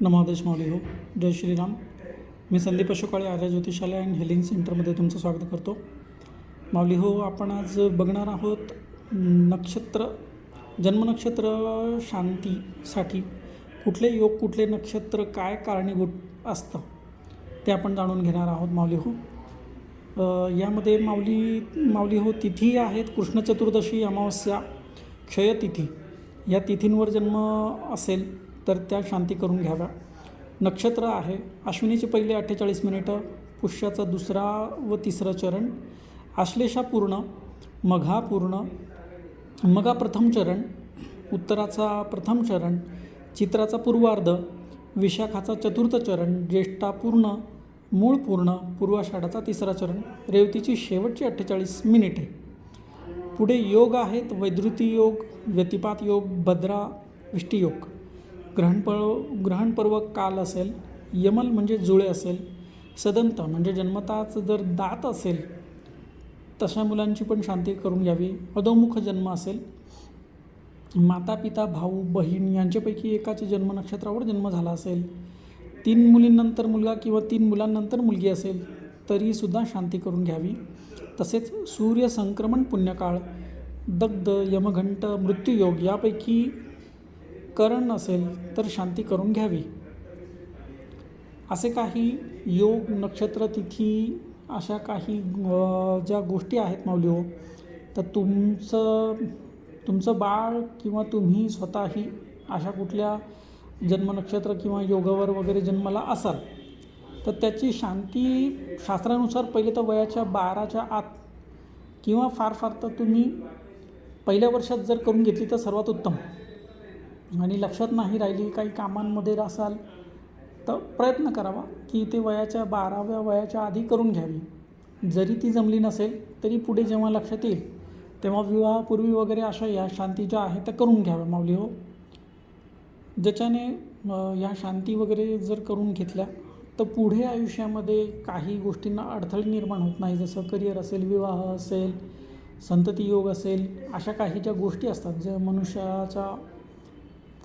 नमोदेश माऊली हो. जय श्रीराम. मी संदीप अशोकाळे आर्य ज्योतिषालय अँड हेलिंग सेंटरमध्ये तुमचं स्वागत करतो. माऊली हो आपण आज बघणार आहोत नक्षत्र जन्मनक्षत्र शांतीसाठी कुठले योग कुठले नक्षत्र काय कारणीभूत असतं ते आपण जाणून घेणार आहोत माऊली हो. यामध्ये माऊली माऊली हो तिथी आहेत कृष्ण चतुर्दशी अमावस्या क्षयतिथी या तिथींवर जन्म असेल तर त्या शांती करून घ्याव्या. नक्षत्र आहे. अश्विनीचे पहिले अठ्ठेचाळीस मिनिटं पुष्याचा दुसरा व तिसरं चरण आश्लेषा पूर्ण मघा पूर्ण मगा प्रथम चरण उत्तराचा प्रथम चरण चित्राचा पूर्वार्ध विशाखाचा चतुर्थ चरण ज्येष्ठा पूर्ण मूळ पूर्ण पूर्वाषाढाचा तिसरा चरण रेवतीची शेवटची अठ्ठेचाळीस मिनिटे. पुढे योग आहेत वैद्युती योग व्यतिपात योग भद्रा विष्टियोग. ग्रहणपर्व ग्रहणपर्व काल असेल यमल म्हणजे जुळे असेल सदंत म्हणजे जन्मताच जर दात असेल तशा मुलांची पण शांती करून घ्यावी. अधोमुख जन्म असेल माता पिता भाऊ बहीण यांच्यापैकी एकाच्या जन्म नक्षत्रावर जन्म झाला असेल तीन मुलींनंतर मुलगा किंवा तीन मुलांनंतर मुलगी असेल तरीसुद्धा शांती करून घ्यावी. तसेच सूर्य संक्रमण पुण्यकाळ दग्ध यमघंट मृत्यूयोग यापैकी करण नसेल तर शांती करून घ्यावी. असे काही योग नक्षत्र तिथी अशा काही ज्या गोष्टी आहेत मौली हो तर तुमचं तुमचं बाळ किंवा तुम्ही स्वतःही अशा कुठल्या जन्मनक्षत्र किंवा योगावर वगैरे जन्माला असाल तर त्याची शांती शास्त्रानुसार पहिले तर वयाच्या बाराच्या आत किंवा फार फार तर तुम्ही पहिल्या वर्षात जर करून घेतली तर सर्वात उत्तम. आणि लक्षात नाही राहिली काही कामांमध्ये असाल तर प्रयत्न करावा की ते वयाच्या बाराव्या वयाच्या आधी करून घ्यावी. जरी ती जमली नसेल तरी पुढे जेव्हा लक्षात येईल तेव्हा विवाहापूर्वी वगैरे अशा या शांती ज्या आहेत त्या करून घ्याव्या माऊली हो. ज्याच्याने या शांती वगैरे जर करून घेतल्या तर पुढे आयुष्यामध्ये काही गोष्टींना अडथळे निर्माण होत नाही जसं करिअर असेल विवाह असेल संतती योग असेल अशा काही ज्या गोष्टी असतात ज्या मनुष्याच्या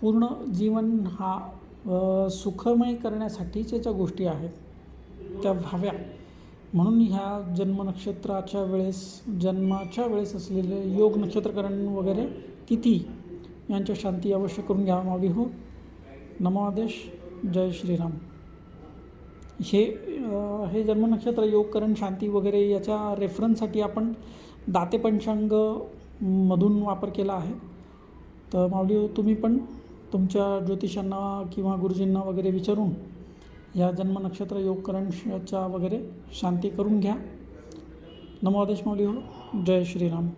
पूर्ण जीवन हा सुखमय करण्यासाठीच्या ज्या गोष्टी आहेत त्या व्हाव्या. म्हणून ह्या जन्मनक्षत्राच्या वेळेस जन्माच्या वेळेस असलेले योग नक्षत्रकरण वगैरे तिथी यांच्या शांती अवश्य करून घ्यावा मावी हो. नमोआदेश जय श्रीराम. हे हे जन्मनक्षत्र योगकरण शांती वगैरे याच्या रेफरन्ससाठी आपण दाते पंचांग मधून वापर केला आहे. तर माऊली हो, तुम्ही पण तुमच्या ज्योतिषांना किंवा गुरुजींना वगैरे विचारून या जन्मनक्षत्र योगकरणच्या वगैरे शांती करून घ्या. नमोआदेश माऊली हो. जय श्रीराम.